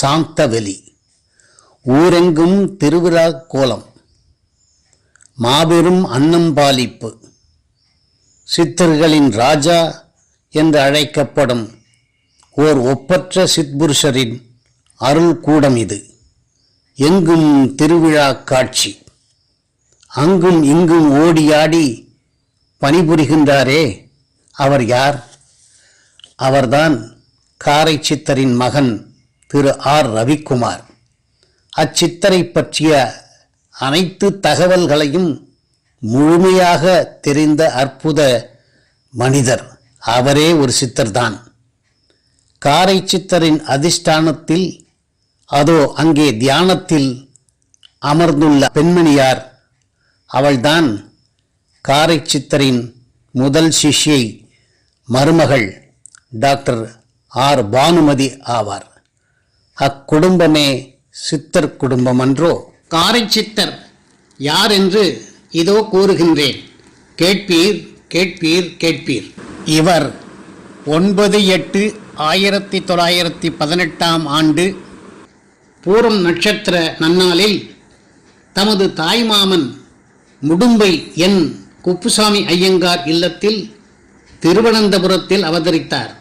சாந்தவெளி. ஊரெங்கும் திருவிழா கோலம். மாபெரும் அன்னம்பாலிப்பு. சித்தர்களின் ராஜா என்று அழைக்கப்படும் ஓர் ஒப்பற்ற சித்புருஷரின் அருள் கூடம் இது. எங்கும் திருவிழா காட்சி. அங்கும் இங்கும் ஓடியாடி பணிபுரிகின்றாரே அவர் யார்? அவர்தான் காரை சித்தரின் மகன் திரு ஆர். ரவிக்குமார். அச்சித்தரை பற்றிய அனைத்து தகவல்களையும் முழுமையாக தெரிந்த அற்புத மனிதர். அவரே ஒரு சித்தர்தான். காரை சித்தரின் அதிஷ்டானத்தில் அதோ அங்கே தியானத்தில் அமர்ந்துள்ள பெண்மணியார். அவள்தான் காரை சித்தரின் முதல் சிஷ்யை மருமகள் டாக்டர் ஆர். பானுமதி ஆவார். அக்குடும்பமே சித்தர் குடும்பம் அன்றோ காரை சித்தர் யார் என்று இதோ கூறுகின்றேன். கேட்பீர் கேட்பீர் கேட்பீர். இவர் ஒன்பது எட்டு ஆயிரத்தி தொள்ளாயிரத்தி பதினெட்டாம் ஆண்டு பூரம் நட்சத்திர நன்னாளில் தமது தாய்மாமன் முடும்பை என் குப்புசாமி ஐயங்கார் இல்லத்தில் திருவனந்தபுரத்தில் அவதரித்தார்.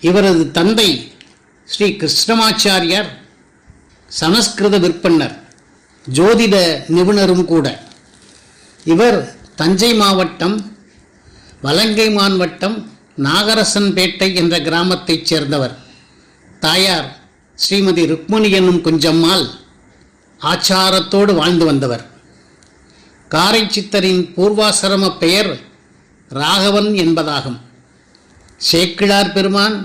இவரது தந்தை ஸ்ரீ கிருஷ்ணமாச்சாரியார் சமஸ்கிருத விற்பன்னர் ஜோதிட நிபுணரும் கூட. இவர் தஞ்சை மாவட்டம் வலங்கை மாவட்டம் நாகரசன்பேட்டை என்ற கிராமத்தைச் சேர்ந்தவர். தாயார் ஸ்ரீமதி ருக்மணி என்னும் குஞ்சம்மாள் ஆச்சாரத்தோடு வாழ்ந்து வந்தவர். காரை சித்தரின் பூர்வாசிரம பெயர் ராகவன் என்பதாகும். சேக்கிழார் பெருமான்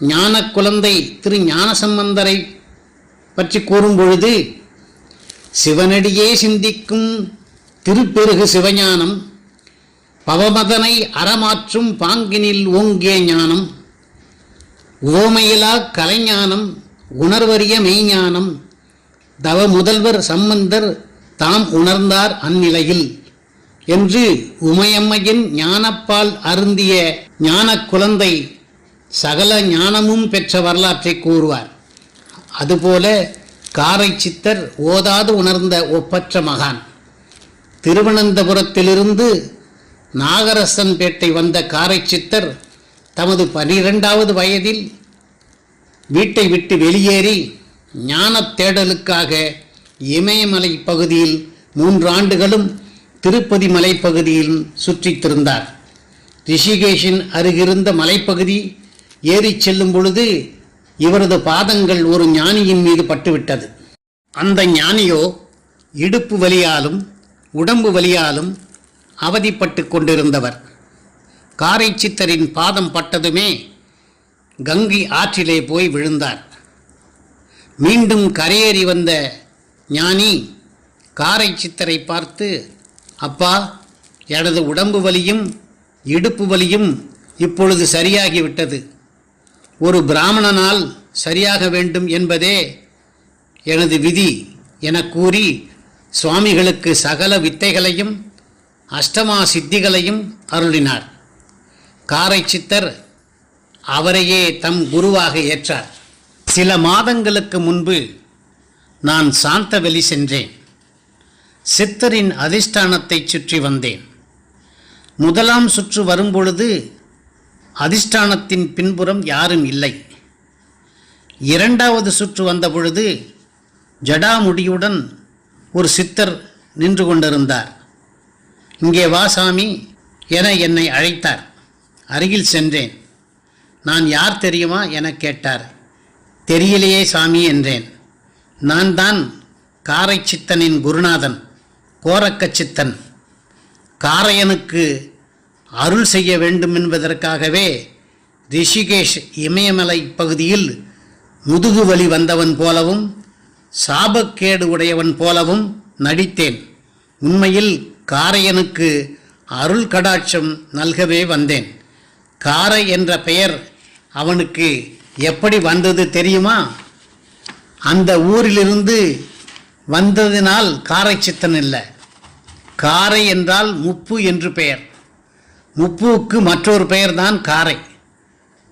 ஞான குழந்தை திரு ஞானசம்பந்தரை பற்றி கூறும் பொழுது சிவனடியே சிந்திக்கும் திருப்பெருகு சிவஞானம் பவமதனை அறமாற்றும் பாங்கினில் ஓங்கிய ஞானம் உவமையிலா கலைஞானம் உணர்வறிய மெய்ஞானம் தவ முதல்வர் சம்பந்தர் தாம் உணர்ந்தார் அந்நிலையில் என்று உமையம்மையின் ஞானப்பால் அருந்திய ஞான குழந்தை சகல ஞானமும் பெற்ற வரலாற்றை கூறுவார். அதுபோல காரை சித்தர் ஓதாது உணர்ந்த ஒப்பற்ற மகான். திருவனந்தபுரத்திலிருந்து நாகரசன்பேட்டை வந்த காரை சித்தர் தமது பனிரெண்டாவது வயதில் வீட்டை விட்டு வெளியேறி ஞான தேடலுக்காக இமயமலை பகுதியில் மூன்று ஆண்டுகளும் திருப்பதி மலைப்பகுதியில் சுற்றித்திருந்தார். ரிஷிகேஷின் அருகிருந்த மலைப்பகுதி ஏறிச் செல்லும் பொழுது இவரது பாதங்கள் ஒரு ஞானியின் மீது பட்டுவிட்டது. அந்த ஞானியோ இடுப்பு வலியாலும் உடம்பு வலியாலும் அவதிப்பட்டு கொண்டிருந்தவர். காரை சித்தரின் பாதம் பட்டதுமே கங்கை ஆற்றிலே போய் விழுந்தார். மீண்டும் கரையேறி வந்த ஞானி காரை சித்தரை பார்த்து அப்பா எனது உடம்பு வலியும் இடுப்பு வலியும் இப்பொழுது சரியாகிவிட்டது. ஒரு பிராமணனால் சரியாக வேண்டும் என்பதே எனது விதி என கூறி சுவாமிகளுக்கு சகல வித்தைகளையும் அஷ்டமா சித்திகளையும் அருளினார். காரை சித்தர் அவரையே தம் குருவாக ஏற்றார். சில மாதங்களுக்கு முன்பு நான் சாந்தவெளி சென்றேன். சித்தரின் அதிஷ்டானத்தைச் சுற்றி வந்தேன். முதலாம் சுற்று வரும்பொழுது அதிஷ்டானத்தின் பின்புறம் யாரும் இல்லை. இரண்டாவது சுற்று வந்த பொழுது ஜடாமுடியுடன் ஒரு சித்தர் நின்று கொண்டிருந்தார். இங்கே வா சாமி என என்னை அழைத்தார். அருகில் சென்றேன். நான் யார் தெரியுமா என கேட்டார். தெரியலையே சாமி என்றேன். நான் தான் காரை சித்தனின் குருநாதன் கோரக்க சித்தன் காரையனுக்கு அருள் செய்ய வேண்டும் என்பதற்காகவே ரிஷிகேஷ் இமயமலை பகுதியில் முதுகு வலி வந்தவன் போலவும் சாபக்கேடு உடையவன் போலவும் நடித்தேன். உண்மையில் காரையனுக்கு அருள் கடாட்சம் நல்கவே வந்தேன். காரை என்ற பெயர் அவனுக்கு எப்படி வந்தது தெரியுமா? அந்த ஊரிலிருந்து வந்ததினால் காரை சித்தன் இல்லை. காரை என்றால் முப்பு என்று பெயர். முப்புவுக்கு மற்றொரு பெயர்தான் காரை.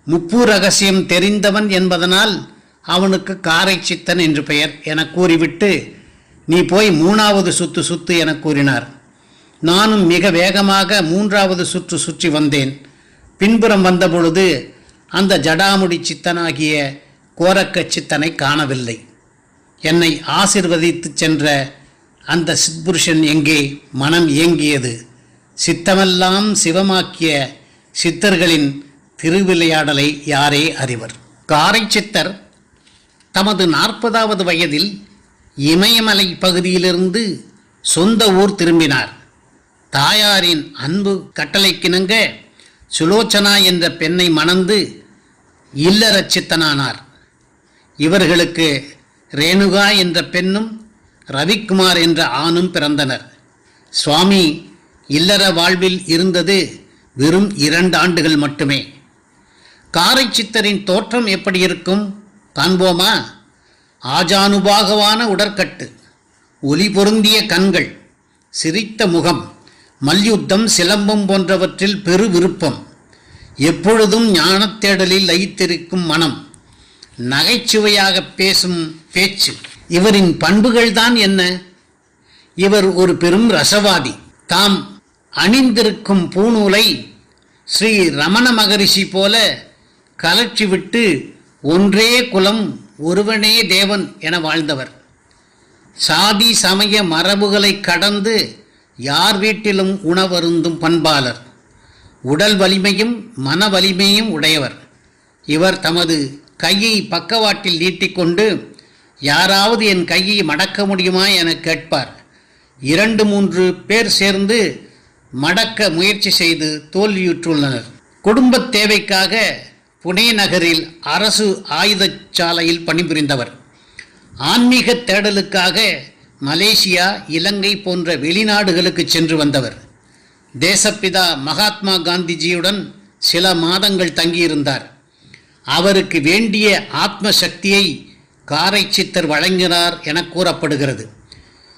முப்பு ரகசியம் தெரிந்தவன் என்பதனால் அவனுக்கு காரை சித்தன் என்று பெயர் என கூறிவிட்டு நீ போய் மூணாவது சுத்து சுத்து என கூறினார். நானும் மிக வேகமாக மூன்றாவது சுற்று சுற்றி வந்தேன். பின்புறம் வந்தபொழுது அந்த ஜடாமுடி சித்தனாகிய கோரக்க சித்தனை காணவில்லை. என்னை ஆசிர்வதித்து சென்ற அந்த சித்புருஷன் எங்கே? மனம் ஏங்கியது. சித்தமெல்லாம் சிவமாக்கிய சித்தர்களின் திருவிளையாடலை யாரே அறிவர்? காரை சித்தர் தமது நாற்பதாவது வயதில் இமயமலை பகுதியிலிருந்து சொந்த ஊர் திரும்பினார். தாயாரின் அன்பு கட்டளைக்கிணங்க சுலோச்சனா என்ற பெண்ணை மணந்து இல்லரச்சித்தனானார் இவர்களுக்கு ரேணுகா என்ற பெண்ணும் ரவிக்குமார் என்ற ஆணும் பிறந்தனர். சுவாமி இல்லற வாழ்வில் இருந்தது வெறும் இரண்டு ஆண்டுகள் மட்டுமே. காரை சித்தரின் தோற்றம் எப்படி இருக்கும்? காண்போமா? ஆஜானுபாகவான உடற்கட்டு ஒலி பொருந்திய கண்கள் சிரித்த முகம் மல்யுத்தம் சிலம்பம் போன்றவற்றில் பெரு விருப்பம். எப்பொழுதும் ஞானத்தேடலில் லயித்திருக்கும் மனம் நகைச்சுவையாக பேசும் பேச்சு. இவரின் பண்புகள்தான் என்ன? இவர் ஒரு பெரும் ரசவாதி. தாம் அணிந்திருக்கும் பூநூலை ஸ்ரீ ரமண மகரிஷி போல கலற்றிவிட்டு ஒன்றே குலம் ஒருவனே தேவன் என வாழ்ந்தவர். சாதி சமய மரபுகளை கடந்து யார் வீட்டிலும் உணவருந்தும் பண்பாளர். உடல் வலிமையும் மன வலிமையும் உடையவர். இவர் தமது கையை பக்கவாட்டில் நீட்டிக்கொண்டு யாராவது என் கையை மடக்க முடியுமா? என கேட்பார். இரண்டு மூன்று பேர் சேர்ந்து மடக்க முயற்சி செய்து தோல்வியுற்றுள்ளனர். குடும்பத் தேவைக்காக புனே நகரில் அரசு ஆயுதச்சாலையில் பணிபுரிந்தவர். ஆன்மீக தேடலுக்காக மலேசியா இலங்கை போன்ற வெளிநாடுகளுக்கு சென்று வந்தவர். தேசப்பிதா மகாத்மா காந்திஜியுடன் சில மாதங்கள் தங்கியிருந்தார். அவருக்கு வேண்டிய ஆத்ம சக்தியை காரை சித்தர் வழங்கினார் என கூறப்படுகிறது.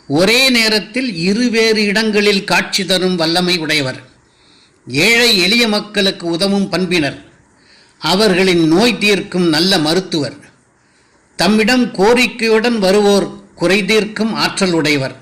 ஒரே நேரத்தில் இருவேறு இடங்களில் காட்சி தரும் வல்லமை உடையவர். ஏழை எளிய மக்களுக்கு உதவும் பண்பினர். அவர்களின் நோய் தீர்க்கும் நல்ல மருத்துவர். தம்மிடம் கோரிக்கையுடன் வருவோர் குறை தீர்க்கும் ஆற்றல் உடையவர்.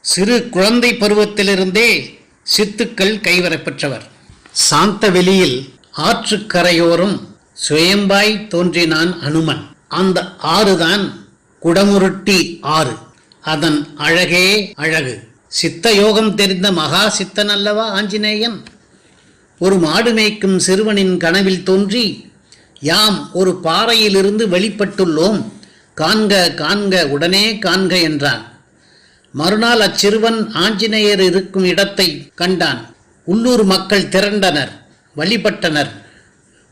சிறு குழந்தை பருவத்திலிருந்தே சித்துக்கள் கைவரப்பெற்றவர் சாந்த வெளியில் ஆற்றுக்கரையோரும் சுயம்பாய் தோன்றினான் அனுமன். அந்த ஆறுதான் குடமுருட்டி ஆறு. அதன் அழகே அழகு. சித்த யோகம் தெரிந்த மகா சித்தன் அல்லவா ஆஞ்சநேயன் ஒரு மாடு மேய்க்கும் சிறுவனின் கனவில் தோன்றி யாம் ஒரு பாறையிலிருந்து வெளிப்பட்டுள்ளோம். காண்க காண்க உடனே காண்க என்றான். மறுநாள் அச்சிறுவன் ஆஞ்சநேயர் இருக்கும் இடத்தை கண்டான். உள்ளூர் மக்கள் திரண்டனர் வழிபட்டனர்.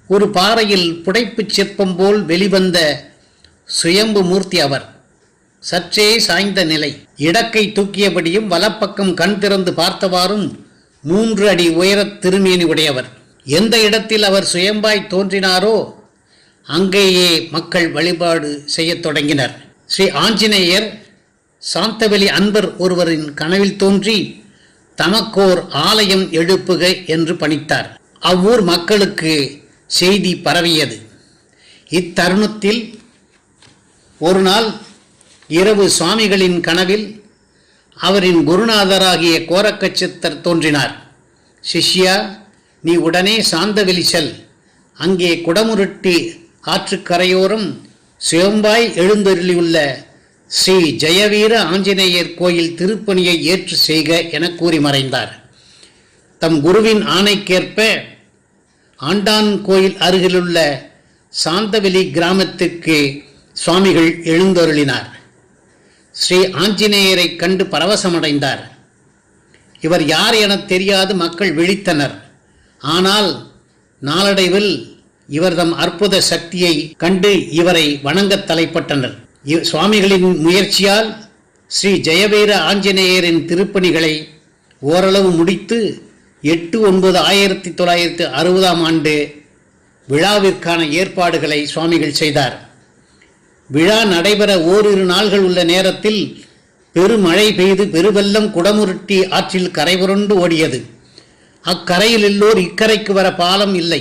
ஒரு பாறையில் புடைப்புச் சிற்பம் போல் வெளிவந்த சுயம்பு மூர்த்தி அவர். சற்றே சாய்ந்த நிலை. இடக்கை தூக்கியபடியும் வலப்பக்கம் கண் திறந்து பார்த்தவாறும் மூன்று அடி உயரத் திருமேனி உடையவர். எந்த இடத்தில் அவர் சுயம்பாய் தோன்றினாரோ அங்கேயே மக்கள் வழிபாடு செய்யத் தொடங்கினர். ஸ்ரீ ஆஞ்சநேயர் சாந்தவெளி அன்பர் ஒருவரின் கனவில் தோன்றி தமக்கோர் ஆலயம் எழுப்புக என்று பணித்தார். அவ்வூர் மக்களுக்கு செய்தி பரவியது. இத்தருணத்தில் ஒரு நாள் இரவு சுவாமிகளின் கனவில் அவரின் குருநாதராகிய கோரக்கச்சித்தர் தோன்றினார். சிஷ்யா நீ உடனே சாந்தவெளி செல். அங்கே குடமுருட்டி ஆற்றுக்கரையோரம் சிவம்பாய் எழுந்தருளியுள்ள ஸ்ரீ ஜெயவீர ஆஞ்சநேயர் கோயில் திருப்பணியை ஏற்று செய்க என கூறி மறைந்தார். தம் குருவின் ஆணைக்கேற்ப ஆண்டான் கோயில் அருகிலுள்ள சாந்தவெளி கிராமத்துக்கு சுவாமிகள் எழுந்தருளினார். ஸ்ரீ ஆஞ்சநேயரை கண்டு பரவசமடைந்தார். இவர் யார் எனத் தெரியாது மக்கள் விழித்தனர். ஆனால் நாளடைவில் இவர் தம் அற்புத சக்தியை கண்டு இவரை வணங்கத் தலைப்பட்டனர். சுவாமிகளின் முயற்சியால் ஸ்ரீ ஜெயவீர ஆஞ்சநேயரின் திருப்பணிகளை ஓரளவு முடித்து எட்டு ஒன்பது ஆயிரத்தி தொள்ளாயிரத்தி அறுபதாம் ஆண்டு விழாவிற்கான ஏற்பாடுகளை சுவாமிகள் செய்தார். விழா நடைபெற ஓரிரு நாள்கள் உள்ள நேரத்தில் பெருமழை பெய்து பெருவெல்லம் குடமுருட்டி ஆற்றில் கரைபுரண்டு ஓடியது. அக்கரையில் எல்லோர் இக்கரைக்கு வர பாலம் இல்லை.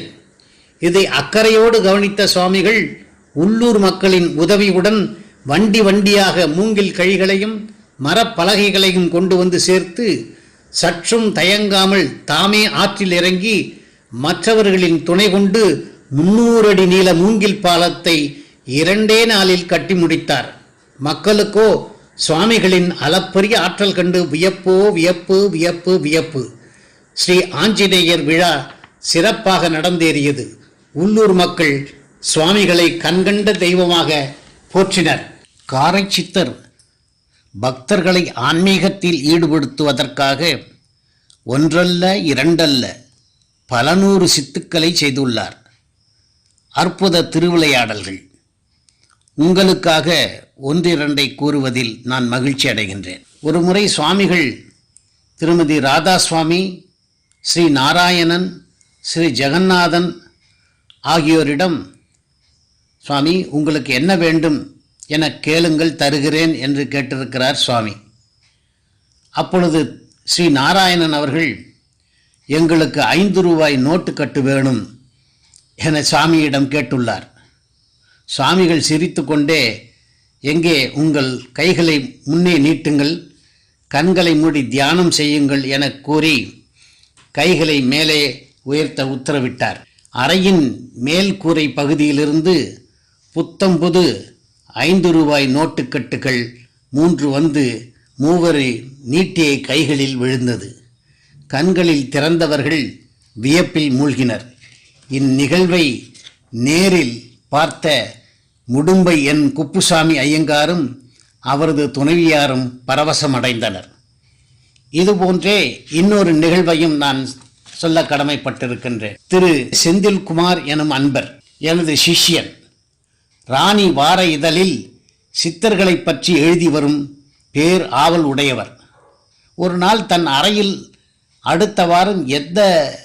இதை அக்கறையோடு கவனித்த சுவாமிகள் உள்ளூர் மக்களின் உதவியுடன் வண்டி வண்டியாக மூங்கில் கழிகளையும் மரப்பலகைகளையும் கொண்டு வந்து சேர்த்து சற்றும் தயங்காமல் தாமே ஆற்றில் இறங்கி மற்றவர்களின் துணை கொண்டு முன்னூறு அடி நீள மூங்கில் பாலத்தை இரண்டே நாளில் கட்டி முடித்தார். மக்களுக்கோ சுவாமிகளின் அளப்பரிய ஆற்றல் கண்டு வியப்போ வியப்பு வியப்பு வியப்பு. ஸ்ரீ ஆஞ்சநேயர் விழா சிறப்பாக நடந்தேறியது. உள்ளூர் மக்கள் சுவாமிகளை கண்கண்ட தெய்வமாக போற்றினர். காரைச்சித்தர் பக்தர்களை ஆன்மீகத்தில் ஈடுபடுத்துவதற்காக ஒன்றல்ல இரண்டல்ல பல நூறு சித்துக்களை செய்துள்ளார். அற்புத திருவிளையாடல்கள். உங்களுக்காக ஒன்றிரண்டை கூறுவதில் நான் மகிழ்ச்சி அடைகின்றேன். ஒரு முறை சுவாமிகள் திருமதி ராதா சுவாமி ஸ்ரீ நாராயணன் ஸ்ரீ ஜெகநாதன் ஆகியோரிடம் சுவாமி உங்களுக்கு என்ன வேண்டும் என கேளுங்கள் தருகிறேன் என்று கேட்டிருக்கிறார் சுவாமி. அப்பொழுது ஸ்ரீ நாராயணன் அவர்கள் எங்களுக்கு ஐந்து ரூபாய் நோட்டு கட்டு வேணும் என சுவாமியிடம் கேட்டுள்ளார். சுவாமிகள் சிரித்துக்கொண்டே எங்கே உங்கள் கைகளை முன்னே நீட்டுங்கள் கண்களை மூடி தியானம் செய்யுங்கள் என கூறி கைகளை மேலே உயர்த்த உத்தரவிட்டார். அறையின் மேல் கூரை பகுதியிலிருந்து புத்தம்புது ஐந்து ரூபாய் நோட்டுக்கட்டுகள் மூன்று வந்து மூவரை நீட்டிய கைகளில் விழுந்தது. கண்களில் திறந்தவர்கள் வியப்பில் மூழ்கினர். இந்நிகழ்வை நேரில் பார்த்த முடும்பை என் குப்புசாமி ஐயங்காரும் அவரது துணைவியாரும் பரவசமடைந்தனர். இதுபோன்றே இன்னொரு நிகழ்வையும் நான் சொல்ல கடமைப்பட்டிருக்கின்றேன். திரு. செந்தில்குமார் எனும் அன்பர் எனது சிஷ்யன் ராணி வார இதழில் சித்தர்களை பற்றி எழுதி வரும் பேர் ஆவல் உடையவர். ஒரு நாள் தன் அறையில் அடுத்த வாரம் எந்த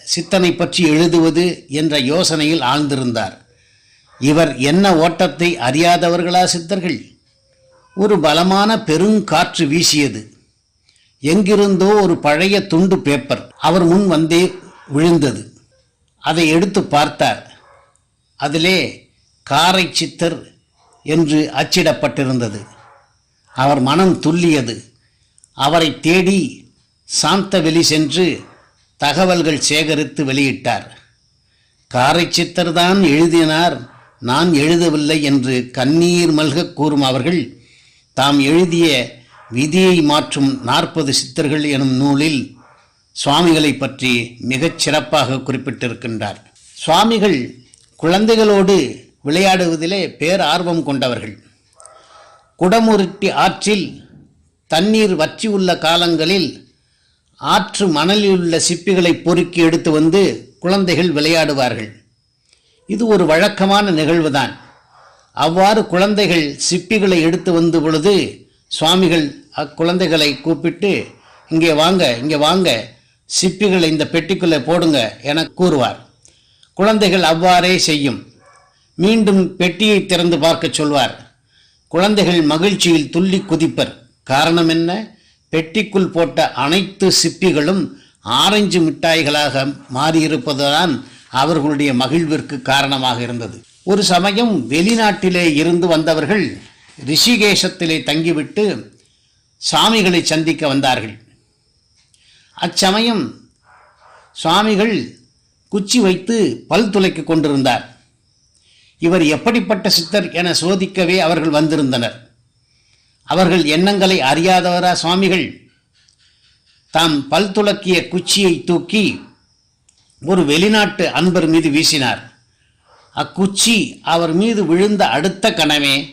சித்தனை பற்றி எழுதுவது என்ற யோசனையில் ஆழ்ந்திருந்தார். இவர் என்ன ஓட்டத்தை அறியாதவர்களா சித்தர்கள்? ஒரு பலமான பெருங்காற்று வீசியது. எங்கிருந்தோ ஒரு பழைய துண்டு பேப்பர் அவர் முன் வந்தே விழுந்தது. அதை எடுத்து பார்த்தார். அதிலே காரை சித்தர் என்று அச்சிடப்பட்டிருந்தது. அவர் மனம் துல்லியது அவரை தேடி சாந்தவெளி சென்று தகவல்கள் சேகரித்து வெளியிட்டார். காரை சித்தர் தான் எழுதினார். நான் எழுதவில்லை என்று கண்ணீர் மல்க கூறும் அவர்கள் தாம் எழுதிய விதியை மாற்றும் நாற்பது சித்தர்கள் எனும் நூலில் சுவாமிகளை பற்றி மிகச் சிறப்பாக குறிப்பிட்டிருக்கின்றார். சுவாமிகள் குழந்தைகளோடு விளையாடுவதிலே பேர் ஆர்வம் கொண்டவர்கள். குடமுருட்டி ஆற்றில் தண்ணீர் வற்றியுள்ள காலங்களில் ஆற்று மணலில் உள்ள சிப்பிகளை பொறுக்கி எடுத்து வந்து குழந்தைகள் விளையாடுவார்கள். இது ஒரு வழக்கமான நிகழ்வுதான். அவ்வாறு குழந்தைகள் சிப்பிகளை எடுத்து வந்த பொழுது சுவாமிகள் அக்குழந்தைகளை கூப்பிட்டு இங்கே வாங்க இங்கே வாங்க சிப்பிகளை இந்த பெட்டிக்குள்ளே போடுங்க என கூறுவார். குழந்தைகள் அவ்வாறே செய்யும். மீண்டும் பெட்டியை திறந்து பார்க்கச் சொல்வார். குழந்தைகள் மகிழ்ச்சியில் துள்ளி குதிப்பர். காரணம் என்ன? பெட்டிக்குள் போட்ட அனைத்து சிப்பிகளும் ஆரஞ்சு மிட்டாய்களாக மாறியிருப்பதுதான் அவர்களுடைய மகிழ்விற்கு காரணமாக இருந்தது. ஒரு சமயம் வெளிநாட்டிலே இருந்து வந்தவர்கள் ரிஷிகேஷத்திலே தங்கிவிட்டு சாமிகளை சந்திக்க வந்தார்கள். அச்சமயம் சுவாமிகள் குச்சி வைத்து பல் துளைக்கு கொண்டிருந்தார். இவர் எப்படிப்பட்ட சித்தர் என சோதிக்கவே அவர்கள் வந்திருந்தனர். அவர்கள் எண்ணங்களை அறியாதவரா சுவாமிகள் தாம் பல் துளக்கிய குச்சியை தூக்கி ஒரு வெளிநாட்டு அன்பர் மீது வீசினார். அக்குச்சி அவர் மீது விழுந்த அடுத்த கணமே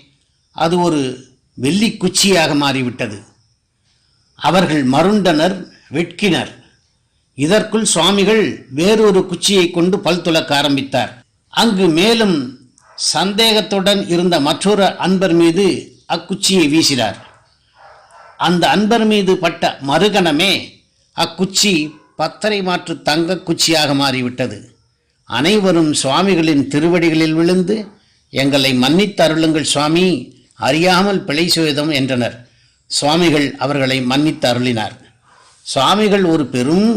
அது ஒரு வெள்ளி குச்சியாக மாறிவிட்டது. அவர்கள் மருண்டனர் வெட்கினர். இதற்குள் சுவாமிகள் வேறொரு குச்சியை கொண்டு பல் துளக்க ஆரம்பித்தார். அங்கு மேலும் சந்தேகத்துடன் இருந்த மற்றொரு அன்பர் மீது அக்குச்சியை வீசினார். அந்த அன்பர் மீது பட்ட மறுகணமே அக்குச்சி பத்தரை மாற்று தங்க குச்சியாக மாறிவிட்டது. அனைவரும் சுவாமிகளின் திருவடிகளில் விழுந்து எங்களை மன்னித்து அருளுங்கள் சுவாமி அறியாமல் பிழை செய்தோம் என்றனர். சுவாமிகள் அவர்களை மன்னித்து அருளினார். சுவாமிகள் ஒரு பெரும்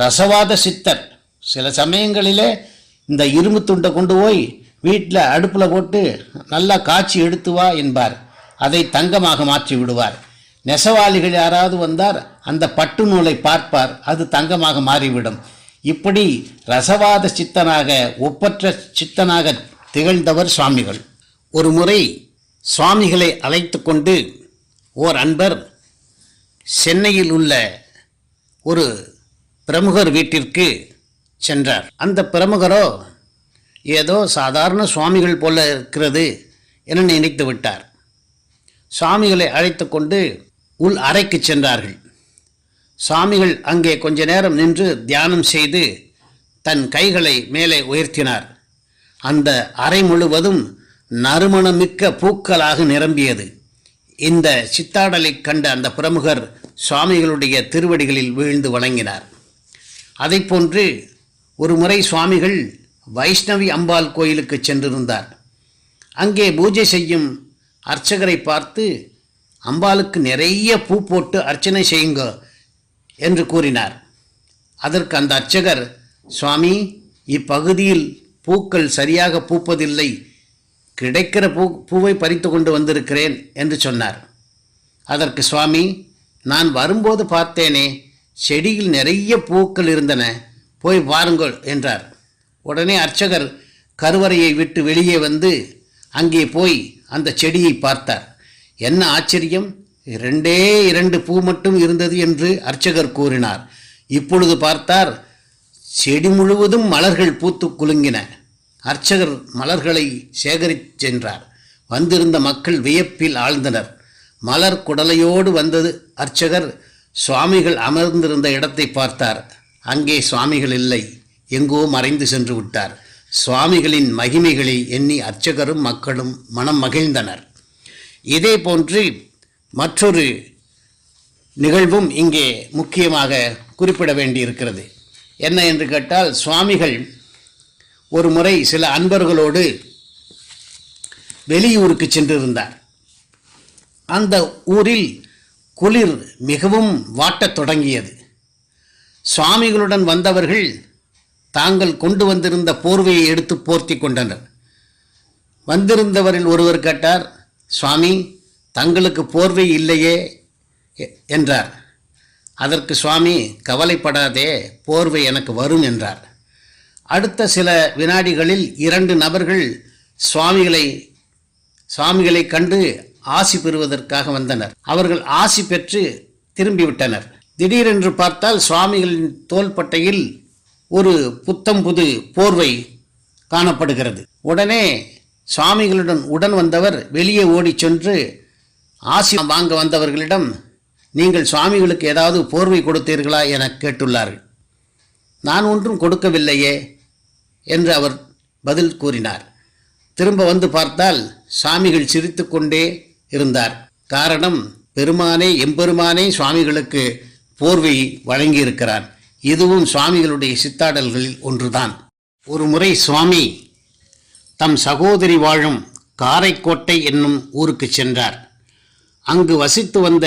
ரசவாத சித்தர். சில சமயங்களிலே இந்த இரும்பு துண்டை கொண்டு போய் வீட்டில் அடுப்பில் போட்டு நல்லா காய்ச்சி எடுத்து வா என்பார். அதை தங்கமாக மாற்றி விடுவார். நெசவாளிகள் யாராவது வந்தார் அந்த பட்டு நூலை பார்ப்பார் அது தங்கமாக மாறிவிடும். இப்படி ரசவாத சித்தனாக ஒப்பற்ற சித்தனாக திகழ்ந்தவர் சுவாமிகள். ஒரு முறை சுவாமிகளை அழைத்து கொண்டு ஓர் அன்பர் சென்னையில் உள்ள ஒரு பிரமுகர் வீட்டிற்கு சென்றார். அந்த பிரமுகரோ ஏதோ சாதாரண சுவாமிகள் போல இருக்கிறது என நினைத்து விட்டார். சுவாமிகளை அழைத்து கொண்டு உள் அறைக்கு சென்றார்கள். சுவாமிகள் அங்கே கொஞ்ச நேரம் நின்று தியானம் செய்து தன் கைகளை மேலே உயர்த்தினார். அந்த அறை முழுவதும் நறுமணமிக்க பூக்களாக நிரம்பியது. இந்த சித்தாடலை கண்ட அந்த பிரமுகர் சுவாமிகளுடைய திருவடிகளில் வீழ்ந்து வணங்கினார். அதைப்போன்று ஒரு முறை சுவாமிகள் வைஷ்ணவி அம்பாள் கோயிலுக்கு சென்றிருந்தார். அங்கே பூஜை செய்யும் அர்ச்சகரை பார்த்து அம்பாளுக்கு நிறைய பூ போட்டு அர்ச்சனை செய்யுங்க என்று கூறினார். அதற்கு அந்த அர்ச்சகர் சுவாமி இப்பகுதியில் பூக்கள் சரியாக பூப்பதில்லை. கிடைக்கிற பூ பூவை பறித்து கொண்டு வந்திருக்கிறேன் என்று சொன்னார். அதற்கு சுவாமி நான் வரும்போது பார்த்தேனே செடியில் நிறைய பூக்கள் இருந்தன. போய் பாருங்கள் என்றார். உடனே அர்ச்சகர் கருவறையை விட்டு வெளியே வந்து அங்கே போய் அந்த செடியை பார்த்தார். என்ன ஆச்சரியம்? இரண்டே இரண்டு பூ மட்டும் இருந்தது என்று அர்ச்சகர் கூறினார். இப்பொழுது பார்த்தார் செடி முழுவதும் மலர்கள் பூத்து குலுங்கின. அர்ச்சகர் மலர்களை சேகரித்து சென்றார். வந்திருந்த மக்கள் வியப்பில் ஆழ்ந்தனர். மலர் குடலையோடு வந்தது அர்ச்சகர் சுவாமிகள் அமர்ந்திருந்த இடத்தை பார்த்தார். அங்கே சுவாமிகள் இல்லை எங்கோ மறைந்து சென்று விட்டார். சுவாமிகளின் மகிமைகளை எண்ணி அர்ச்சகரும் மக்களும் மனம் மகிழ்ந்தனர். இதே போன்று மற்றொரு நிகழ்வும் இங்கே முக்கியமாக குறிப்பிட வேண்டியிருக்கிறது. என்ன என்று கேட்டால் சுவாமிகள் ஒரு முறை சில அன்பர்களோடு வெளியூருக்கு சென்றிருந்தார். அந்த ஊரில் குளிர் மிகவும் வாட்டத் தொடங்கியது. சுவாமிகளுடன் வந்தவர்கள் தாங்கள் கொண்டு வந்திருந்த போர்வையை எடுத்து போர்த்தி கொண்டனர். வந்திருந்தவரில் ஒருவர் கேட்டார் சுவாமி தங்களுக்கு போர்வை இல்லையே என்றார். அதற்கு சுவாமி கவலைப்படாதே போர்வை எனக்கு வரும் என்றார். அடுத்த சில வினாடிகளில் இரண்டு நபர்கள் சுவாமிகளை சுவாமிகளை கண்டு ஆசி பெறுவதற்காக வந்தனர். அவர்கள் ஆசி பெற்று திரும்பிவிட்டனர். திடீரென்று பார்த்தால் சுவாமிகளின் தோள்பட்டையில் ஒரு புத்தம் புது போர்வை காணப்படுகிறது. உடனே சுவாமிகளுடன் உடன் வந்தவர் வெளியே ஓடிச் சென்று ஆசி வாங்க வந்தவர்களிடம் நீங்கள் சுவாமிகளுக்கு ஏதாவது போர்வை கொடுத்தீர்களா? என கேட்டுள்ளார்கள். நான் ஒன்றும் கொடுக்கவில்லையே என்று அவர் பதில் கூறினார். திரும்ப வந்து பார்த்தால் சாமிகள் சிரித்துக்கொண்டே இருந்தார். காரணம் பெருமானே எம்பெருமானே சுவாமிகளுக்கு போர்வை வழங்கியிருக்கிறான் இதுவும் சுவாமிகளுடைய சித்தாடல்களில் ஒன்றுதான். ஒரு முறை சுவாமி தம் சகோதரி வாழும் காரைக்கோட்டை என்னும் ஊருக்கு சென்றார். அங்கு வசித்து வந்த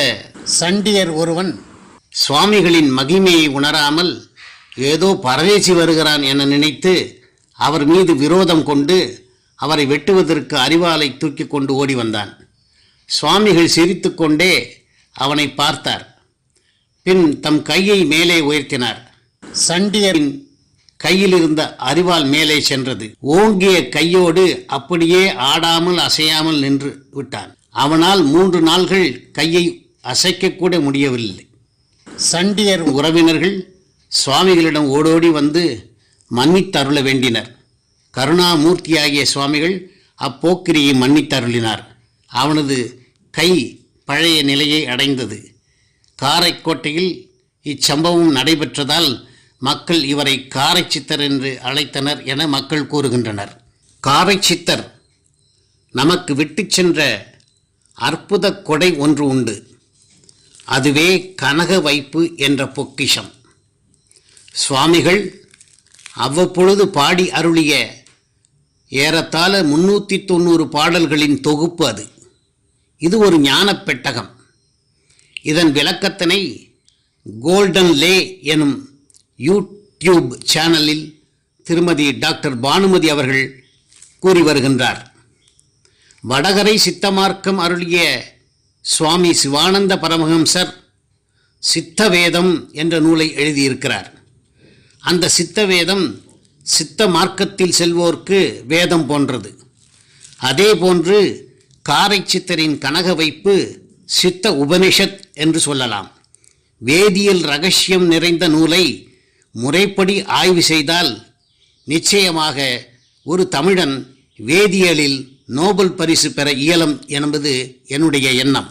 சண்டியர் ஒருவன் சுவாமிகளின் மகிமையை உணராமல் ஏதோ பரதேசி வருகிறான் என நினைத்து அவர் மீது விரோதம் கொண்டு அவரை வெட்டுவதற்கு அறிவாலை தூக்கி கொண்டு ஓடி வந்தான். சுவாமிகள் சிரித்துக்கொண்டே அவனை பார்த்தார். பின் தம் கையை மேலே உயர்த்தினார். சண்டியரின் கையில் இருந்த அறிவால் மேலே சென்றது. ஓங்கிய கையோடு அப்படியே ஆடாமல் அசையாமல் நின்று விட்டான். அவனால் மூன்று நாள்கள் கையை அசைக்கக்கூட முடியவில்லை. சண்டியர் உறவினர்கள் சுவாமிகளிடம் ஓடோடி வந்து மன்னித்தருள வேண்டினர். கருணாமூர்த்தியாகிய சுவாமிகள் அப்போக்கிரியை மன்னித்தருளினார். அவனது கை பழைய நிலையை அடைந்தது. காரைக்கோட்டையில் இச்சம்பவம் நடைபெற்றதால் மக்கள் இவரை காரைச்சித்தர் என்று அழைத்தனர் என மக்கள் கூறுகின்றனர். காரைச்சித்தர் நமக்கு விட்டுச் சென்ற அற்புத கொடை ஒன்று உண்டு. அதுவே கனக வைப்பு என்ற பொக்கிஷம். சுவாமிகள் அவ்வப்பொழுது பாடி அருளிய ஏறத்தாழ முன்னூற்றி தொண்ணூறு பாடல்களின் தொகுப்பு அது. இது ஒரு ஞான பெட்டகம். இதன் விளக்கத்தினை கோல்டன் லே எனும் யூடியூப் சேனலில் திருமதி டாக்டர் பானுமதி அவர்கள் கூறி வருகின்றார். வடகரை சித்தமார்க்கம் அருளிய சுவாமி சிவானந்த பரமஹம்சர் சித்தவேதம் என்ற நூலை எழுதியிருக்கிறார். அந்த சித்தவேதம் சித்த மார்க்கத்தில் செல்வோர்க்கு வேதம் போன்றது. அதே போன்று காரை சித்தரின் கனக வைப்பு சித்த உபனிஷத் என்று சொல்லலாம். வேதியியல் ரகசியம் நிறைந்த நூலை முறைப்படி ஆய்வு செய்தால் நிச்சயமாக ஒரு தமிழன் வேதியியலில் நோபல் பரிசு பெற இயலும் என்பது என்னுடைய எண்ணம்.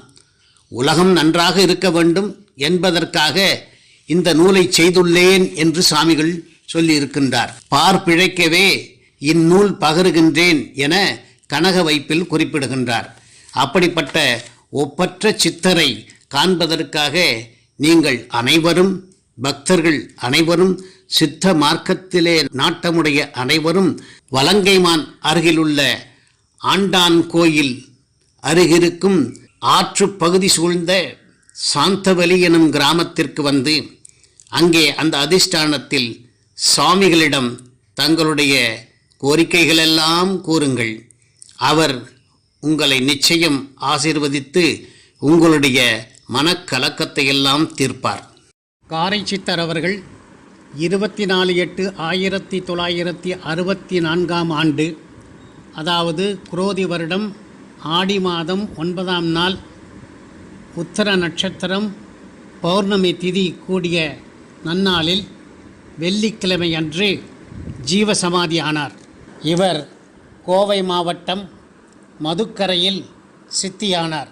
உலகம் நன்றாக இருக்க வேண்டும் என்பதற்காக இந்த நூலை செய்துள்ளேன் என்று சாமிகள் சொல்லியிருக்கின்றார். பார் பிழைக்கவே இந்நூல் பகருகின்றேன் என கனக வைப்பில் குறிப்பிடுகின்றார். அப்படிப்பட்ட ஒப்பற்ற சித்தரை காண்பதற்காக நீங்கள் அனைவரும் பக்தர்கள் அனைவரும் சித்த மார்க்கத்திலே நாட்டமுடைய அனைவரும் வலங்கைமான் அருகிலுள்ள ஆண்டான் கோயில் அருகிருக்கும் ஆற்று பகுதி சூழ்ந்த சாந்தவலி எனும் கிராமத்திற்கு வந்து அங்கே அந்த அதிஷ்டானத்தில் சுவாமிகளிடம் தங்களுடைய கோரிக்கைகளெல்லாம் கூறுங்கள். அவர் உங்களை நிச்சயம் ஆசிர்வதித்து உங்களுடைய மனக்கலக்கத்தை எல்லாம் தீர்ப்பார். காரை சித்தர் அவர்கள் இருபத்தி நாலு எட்டு ஆயிரத்தி தொள்ளாயிரத்தி அறுபத்தி நான்காம் ஆண்டு அதாவது குரோதி வருடம் ஆடி மாதம் ஒன்பதாம் நாள் உத்தர நட்சத்திரம் பௌர்ணமி திதி கூடிய நன்னாளில் வெள்ளிக்கிழமை அன்று ஜீவசமாதி ஆனார். இவர் கோவை மாவட்டம் மதுக்கரையில் சித்தியானார்.